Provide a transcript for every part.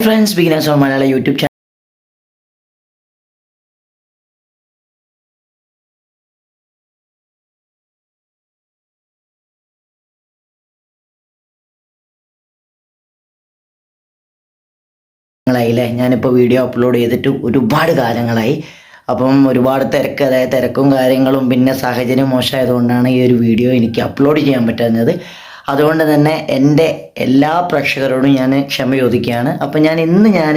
Friends beginners on Malayala YouTube channel ായില്ലേ ഞാനിപ്പോൾ video upload ചെയ്തിട്ട് ഒരുപാട് കാലങ്ങളായി. അപ്പം ഒരുപാട് തിരക്ക് അതായത് തിരക്കും കാര്യങ്ങളും പിന്നെ സാഹചര്യം മോശമായതുകൊണ്ടാണ് ഈ ഒരു വീഡിയോ എനിക്ക് അപ്ലോഡ് ചെയ്യാൻ പറ്റുന്നത് അതുകൊണ്ട് തന്നെ എന്റെ എല്ലാ പ്രേക്ഷകരോടും ഞാൻ ക്ഷമ ചോദിക്കുകയാണ്. അപ്പം ഞാൻ ഇന്ന് ഞാൻ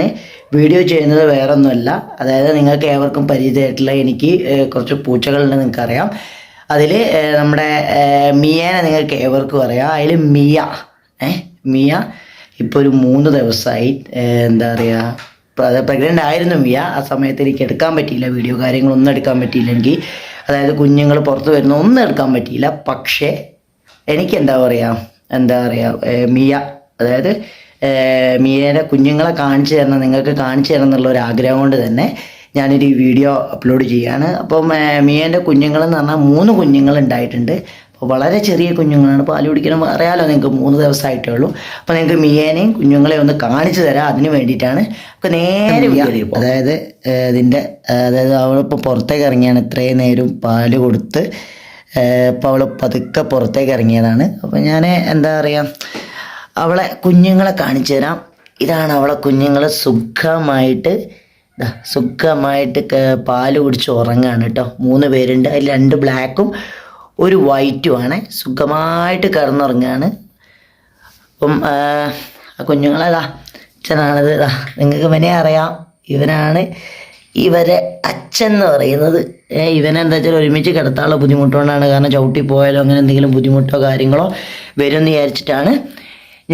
വീഡിയോ ചെയ്യുന്നത് വേറൊന്നുമല്ല. അതായത് നിങ്ങൾക്ക് ഏവർക്കും പരിചയമായിട്ടുള്ള എനിക്ക് കുറച്ച് പൂച്ചകളുണ്ട് നിങ്ങൾക്കറിയാം. അതിൽ നമ്മുടെ മിയേനെ നിങ്ങൾക്ക് ഏവർക്കും അറിയാം. അതിൽ മിയ ഏ മിയ ഇപ്പോൾ ഒരു മൂന്ന് ദിവസമായി എന്താ പറയുക പ്രഗ്നന്റ് ആയിരുന്നു മിയ. ആ സമയത്ത് എനിക്ക് എടുക്കാൻ പറ്റിയില്ല വീഡിയോ കാര്യങ്ങളൊന്നും എടുക്കാൻ പറ്റിയില്ല എനിക്ക് അതായത് കുഞ്ഞുങ്ങൾ പുറത്ത് വരുന്ന ഒന്നും എടുക്കാൻ പറ്റിയില്ല. പക്ഷേ എനിക്ക് എന്താ പറയുക എന്താ പറയുക മിയ. അതായത് മിയയുടെ കുഞ്ഞുങ്ങളെ കാണിച്ചു തരണം നിങ്ങൾക്ക് കാണിച്ചു തരണം എന്നുള്ള ഒരു ആഗ്രഹം കൊണ്ട് തന്നെ ഞാനൊരു വീഡിയോ അപ്ലോഡ് ചെയ്യാണ് അപ്പം മിയേന്റെ കുഞ്ഞുങ്ങളെന്ന് പറഞ്ഞാൽ മൂന്ന് കുഞ്ഞുങ്ങൾ ഉണ്ടായിട്ടുണ്ട് അപ്പോൾ വളരെ ചെറിയ കുഞ്ഞുങ്ങളാണ്. പാൽ കുടിക്കണം അറിയാലോ നിങ്ങൾക്ക് മൂന്ന് ദിവസമായിട്ടേ ഉള്ളൂ. അപ്പോൾ നിങ്ങൾക്ക് മിയേനെയും കുഞ്ഞുങ്ങളെ ഒന്ന് കാണിച്ചു തരാം അതിന് വേണ്ടിയിട്ടാണ്. അപ്പോൾ നേരെ. അതായത് ഇതിന്റെ അതായത് അവളിപ്പോൾ പുറത്തേക്ക് ഇറങ്ങിയാണ്. ഇത്രയും നേരം പാൽ കൊടുത്ത് ഇപ്പോൾ അവൾ പതുക്കെ പുറത്തേക്ക് ഇറങ്ങിയതാണ്. അപ്പോൾ ഞാൻ എന്താ പറയുക അവളെ കുഞ്ഞുങ്ങളെ കാണിച്ചു തരാം. ഇതാണ് അവളെ കുഞ്ഞുങ്ങളെ സുഖമായിട്ട് സുഖമായിട്ട് പാൽ കുടിച്ച് ഉറങ്ങാണ് കേട്ടോ മൂന്ന് പേരുണ്ട്. അതിൽ രണ്ട് ബ്ലാക്കും ഒരു വൈറ്റും ആണ്. സുഖമായിട്ട് കിടന്നുറങ്ങുകയാണ് അപ്പം കുഞ്ഞുങ്ങളതാ അച്ഛനാണത് ഇതാ നിങ്ങൾക്ക് മനെ അറിയാം ഇവനാണ് ഇവരെ അച്ഛൻ എന്ന് പറയുന്നത് ഇവനെന്താ വെച്ചാൽ ഒരുമിച്ച് കിടത്താനുള്ള ബുദ്ധിമുട്ടുകൊണ്ടാണ്. കാരണം ചവിട്ടി പോയാലോ അങ്ങനെ എന്തെങ്കിലും ബുദ്ധിമുട്ടോ കാര്യങ്ങളോ വരും എന്ന് വിചാരിച്ചിട്ടാണ്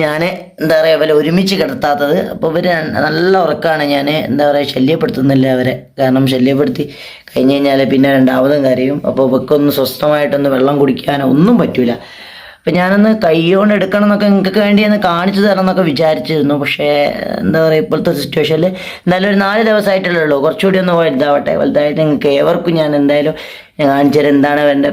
ഞാൻ എന്താ പറയുക ഇവരെ ഒരുമിച്ച് കിടത്താത്തത്. അപ്പോൾ ഇവർ നല്ല ഉറക്കമാണ് ഞാൻ എന്താ പറയുക ശല്യപ്പെടുത്തുന്നില്ല അവരെ. കാരണം ശല്യപ്പെടുത്തി കഴിഞ്ഞ് കഴിഞ്ഞാൽ പിന്നെ രണ്ടാമതും കരയും. അപ്പോൾ ഇവക്കൊന്ന് സ്വസ്ഥമായിട്ടൊന്ന് വെള്ളം കുടിക്കാനോ ഒന്നും പറ്റൂല. അപ്പം ഞാനൊന്ന് കൈകൊണ്ട് എടുക്കണം എന്നൊക്കെ നിങ്ങൾക്ക് വേണ്ടി ഒന്ന് കാണിച്ചു തരണം എന്നൊക്കെ വിചാരിച്ചിരുന്നു. പക്ഷേ എന്താ പറയുക ഇപ്പോഴത്തെ സിറ്റുവേഷനിൽ എന്തായാലും ഒരു നാല് ദിവസമായിട്ടല്ലേ ഉള്ളൂ. കുറച്ചുകൂടി ഒന്ന് വലുതാവട്ടെ. വലുതായിട്ട് നിങ്ങൾക്ക് ഏവർക്കും ഞാൻ എന്തായാലും ഞാൻ എന്താണ് എന്റെ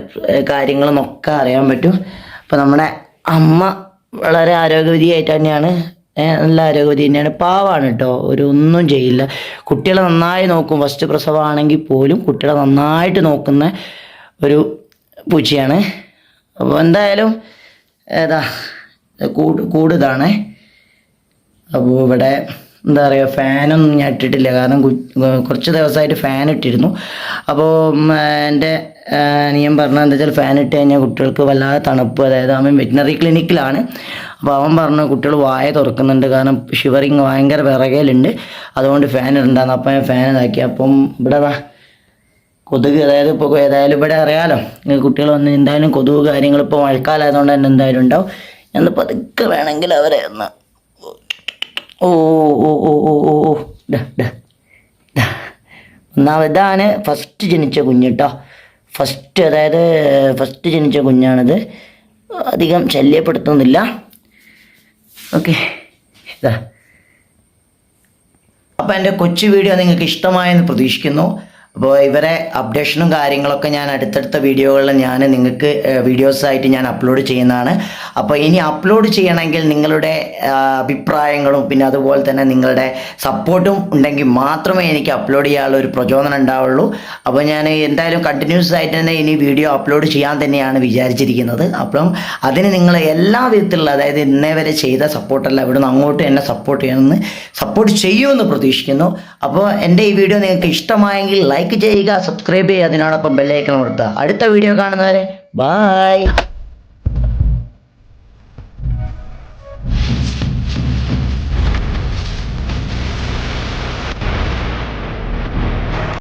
കാര്യങ്ങളെന്നൊക്കെ അറിയാൻ പറ്റും. അപ്പോൾ നമ്മുടെ അമ്മ വളരെ ആരോഗ്യവതിയായിട്ട് തന്നെയാണ്. നല്ല ആരോഗ്യവതി തന്നെയാണ്. പാവാണ് കേട്ടോ. ഒരു ഒന്നും ചെയ്യില്ല. കുട്ടികളെ നന്നായി നോക്കും. ഫസ്റ്റ് പ്രസവമാണെങ്കിൽ പോലും കുട്ടികളെ നന്നായിട്ട് നോക്കുന്ന ഒരു പൂച്ചയാണ്. അപ്പോൾ എന്തായാലും ഏതാ കൂട് കൂടുതാണേ. അപ്പോൾ ഇവിടെ എന്താ പറയുക ഫാനൊന്നും ഞാൻ ഇട്ടിട്ടില്ല. കാരണം കുറച്ച് ദിവസമായിട്ട് ഫാൻ ഇട്ടിരുന്നു. അപ്പോൾ എന്റെ നിയം പറഞ്ഞത് എന്താ വെച്ചാൽ ഫാൻ ഇട്ട് കഴിഞ്ഞാൽ കുട്ടികൾക്ക് വല്ലാതെ തണുപ്പ്. അതായത് അവൻ വെറ്റിനറി ക്ലിനിക്കിലാണ്. അപ്പോൾ അവൻ പറഞ്ഞു കുട്ടികൾ വായ തുറക്കുന്നുണ്ട്. കാരണം ഷിവറിങ് ഭയങ്കര വിറകലുണ്ട്. അതുകൊണ്ട് ഫാൻ ഇടണ്ടാന്ന്. അപ്പം ഞാൻ ഫാൻ ഇതാക്കി. അപ്പം ഇവിടെ കൊതുക് അതായത് ഇപ്പോൾ ഏതായാലും ഇവിടെ അറിയാലോ. കുട്ടികൾ വന്ന് എന്തായാലും കൊതുക് കാര്യങ്ങൾ ഇപ്പോൾ മഴക്കാലമായതുകൊണ്ട് തന്നെ എന്തായാലും ഉണ്ടാവും. എന്ന് പതുക്കെ വേണമെങ്കിൽ അവരെ ഒന്ന് ഓ ഓ ഓ ഓ ഓ ഡാ. ഫസ്റ്റ് ജനിച്ച കുഞ്ഞ് കേട്ടോ ഫസ്റ്റ് അതായത് ഫസ്റ്റ് ജനിച്ച കുഞ്ഞാണിത്. അധികം ശല്യപ്പെടുത്തുന്നില്ല. ഓക്കെ. ഇതാ. അപ്പോൾ എന്റെ കൊച്ചു വീഡിയോ നിങ്ങൾക്ക് ഇഷ്ടമായെന്ന് പ്രതീക്ഷിക്കുന്നു. അപ്പോൾ ഇവരെ അപ്ഡേഷനും കാര്യങ്ങളൊക്കെ ഞാൻ അടുത്തടുത്ത വീഡിയോകളിൽ ഞാൻ നിങ്ങൾക്ക് വീഡിയോസ് ആയിട്ട് ഞാൻ അപ്ലോഡ് ചെയ്യുന്നതാണ്. അപ്പോൾ ഇനി അപ്ലോഡ് ചെയ്യണമെങ്കിൽ നിങ്ങളുടെ അഭിപ്രായങ്ങളും പിന്നെ അതുപോലെ തന്നെ നിങ്ങളുടെ സപ്പോർട്ടും ഉണ്ടെങ്കിൽ മാത്രമേ എനിക്ക് അപ്ലോഡ് ചെയ്യാനുള്ള ഒരു പ്രചോദനം ഉണ്ടാവുള്ളൂ. അപ്പോൾ ഞാൻ എന്തായാലും കണ്ടിന്യൂസ് ആയിട്ട് തന്നെ ഇനി വീഡിയോ അപ്ലോഡ് ചെയ്യാൻ തന്നെയാണ് വിചാരിച്ചിരിക്കുന്നത്. അപ്പം അതിന് നിങ്ങൾ എല്ലാ വിധത്തിലുള്ള അതായത് ഇന്നേ വരെ ചെയ്ത സപ്പോർട്ടല്ല ഇവിടുന്ന് അങ്ങോട്ട് എന്നെ സപ്പോർട്ട് ചെയ്യണമെന്ന് സപ്പോർട്ട് ചെയ്യുമെന്ന് പ്രതീക്ഷിക്കുന്നു. അപ്പോൾ എന്റെ ഈ വീഡിയോ നിങ്ങൾക്ക് ഇഷ്ടമായെങ്കിൽ ലൈക്ക് ചെയ്യുക സബ്സ്ക്രൈബ് ചെയ്യുക അതിനോടൊപ്പം ബെല്ലൈക്കൺ കൊടുക്കുക അടുത്ത വീഡിയോ കാണുന്നവരെ ബായ്